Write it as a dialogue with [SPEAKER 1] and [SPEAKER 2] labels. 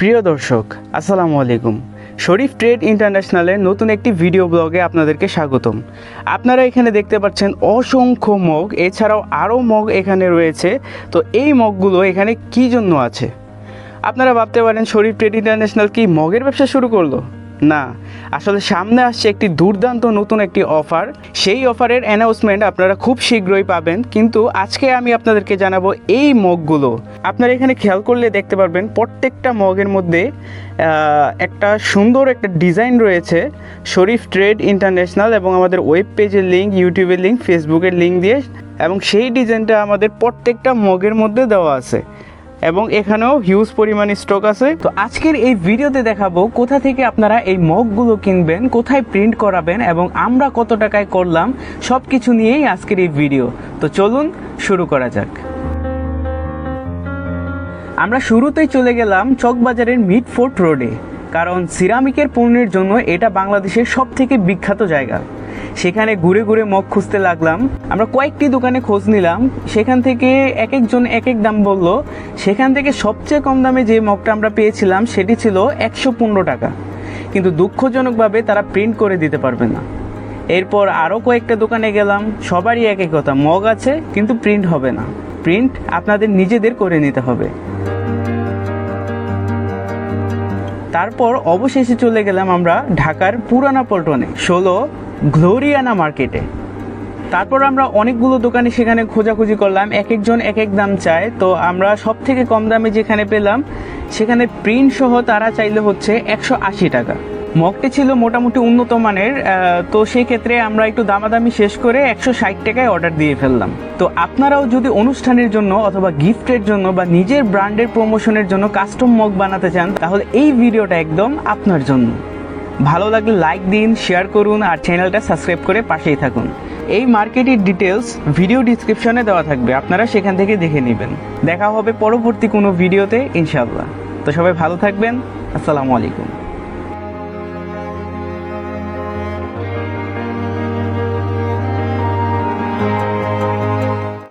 [SPEAKER 1] প্রিয় দর্শক, আসসালামু আলাইকুম। শরীফ ট্রেড ইন্টারন্যাশনালের নতুন একটি ভিডিও ব্লগে আপনাদেরকে স্বাগতম। আপনারা এখানে দেখতে পাচ্ছেন অসংখ্য মগ, এছাড়াও আরও মগ এখানে রয়েছে। তো এই মগগুলো এখানে কী জন্য আছে? আপনারা ভাবতে পারেন, শরীফ ট্রেড ইন্টারন্যাশনাল কি মগের ব্যবসা শুরু করল? না, আসলে সামনে আসছে একটি দুর্দান্ত নতুন একটি অফার। সেই অফারের অ্যানাউন্সমেন্ট আপনারা খুব শীঘ্রই পাবেন, কিন্তু আজকে আমি আপনাদেরকে জানাব এই মগগুলো। আপনারা এখানে খেয়াল করলে দেখতে পারবেন, প্রত্যেকটা মগের মধ্যে একটা সুন্দর একটা ডিজাইন রয়েছে, শরীফ ট্রেড ইন্টারন্যাশনাল এবং আমাদের ওয়েব পেজের লিঙ্ক ইউটিউবের লিঙ্ক ফেসবুকের লিঙ্ক দিয়ে, এবং সেই ডিজাইনটা আমাদের প্রত্যেকটা মগের মধ্যে দেওয়া আছে। এবং এখানেও হিউজ পরিমাণ স্টক আছে। তো আজকের এই ভিডিওতে দেখাবো কোথা থেকে আপনারা এই মগগুলো কিনবেন, কোথায় প্রিন্ট করাবেন এবং আমরা কত টাকায় করলাম সব কিছু নিয়েই আজকের এই ভিডিও তো চলুন শুরু করা যাক। আমরা শুরুতেই চলে গেলাম চকবাজারের মিড ফোর্ট রোডে, কারণ সিরামিকের পণ্যের জন্য এটা বাংলাদেশের সব থেকে বিখ্যাত জায়গা। সেখানে ঘুরে ঘুরে মগ খুঁজতে লাগলাম। আমরা কয়েকটি দোকানে খোঁজ নিলাম। সেখান থেকে এক একজন এক এক দাম বলল, সেখান থেকে সবচেয়ে কম দামে যে মগটা আমরা পেয়েছিলাম, সেটি ছিল একশো পনেরো টাকা। কিন্তু দুঃখজনকভাবে তারা প্রিন্ট করে দিতে পারবে না। এরপর আরও কয়েকটা দোকানে গেলাম। সবারই এক কথা, মগ আছে, কিন্তু প্রিন্ট হবে না। প্রিন্ট আপনাদের নিজেদের করে নিতে হবে। তারপর অবশেষে চলে গেলাম আমরা ঢাকার পুরানা পল্টনে। ষোলো গ্লোরিয়ানা মার্কেটে। তারপর আমরা অনেকগুলো দোকানে সেখানে খোঁজাখুঁজি করলাম এক একজন এক এক দাম চায়। তো আমরা সব থেকে কম দামে যেখানে পেলাম, সেখানে প্রিন্ট সহ তারা চাইলে হচ্ছে একশো আশি টাকা। মগটি ছিল মোটামুটি উন্নত মানের তো সেই ক্ষেত্রে আমরা একটু দামাদামি শেষ করে একশো ষাট টাকায় অর্ডার দিয়ে ফেললাম। তো আপনারাও যদি অনুষ্ঠানের জন্য অথবা গিফটের জন্য বা নিজের ব্র্যান্ডের প্রমোশনের জন্য কাস্টম মগ বানাতে চান, তাহলে এই ভিডিওটা একদম আপনার জন্য। ভালো লাগলে লাইক দিন শেয়ার করুন আর চ্যানেলটা সাবস্ক্রাইব করে পাশেই থাকুন। এই মার্কেটের ডিটেলস ভিডিও ডিসক্রিপশনে দেওয়া থাকবে, আপনারা সেখান থেকে দেখে নেবেন। দেখা হবে পরবর্তী কোনো ভিডিওতে ইনশাআল্লাহ। তো সবাই ভালো থাকবেন, আসসালামু আলাইকুম।